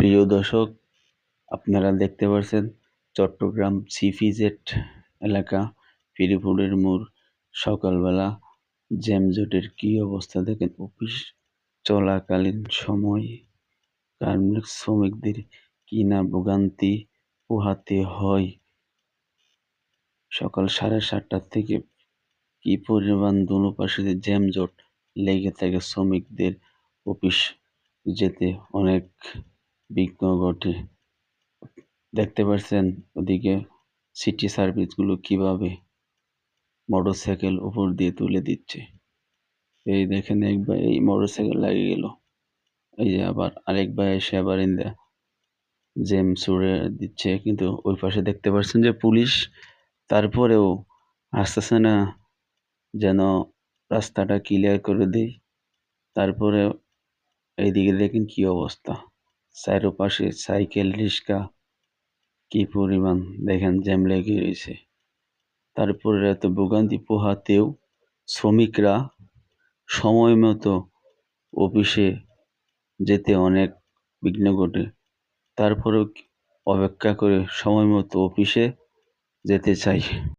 প্রিয় দর্শক, আপনারা দেখতে পাচ্ছেন চট্টগ্রাম সিফিজেট এলাকা পিরিপুরের মোড়। সকালবেলা জ্যামজটের কি অবস্থা দেখেন? অফিস চলাকালীন সময় গার্মেন্টস শ্রমিকদের কি না ভোগান্তি পোহাতে হয়। সকাল সাড়ে সাতটার থেকে কি পরিমাণ দুনো পাশে জ্যামজট লেগে থাকে শ্রমিকদের অফিস যেতে? অনেক বিঘ্ন ঘটে। দেখতে পাচ্ছেন ওদিকে সিটি সার্ভিসগুলো কীভাবে মোটরসাইকেল উপর দিয়ে তুলে দিচ্ছে। এই দেখেন এক ভাই, এই মোটরসাইকেল লাগিয়ে গেল। এই যে আবার আরেক ভাই এসে আবার ইন্দা জ্যাম ছুড়ে দিচ্ছে। কিন্তু ওই পাশে দেখতে পাচ্ছেন যে পুলিশ তারপরেও আসতেছে না, যেন রাস্তাটা ক্লিয়ার করে দেয় তারপরে এইদিকে দেখেন কি অবস্থা। চারোপাশে সাইকেল রিক্সা কি পরিমাণ দেখেন জ্যাম লেগে রয়েছে তারপরে এত ভোগান্তি পোহাতেও শ্রমিকরা সময় মতো অফিসে যেতে অনেক বিঘ্ন ঘটে। তারপরেও অপেক্ষা করে সময় মতো অফিসে যেতে চাই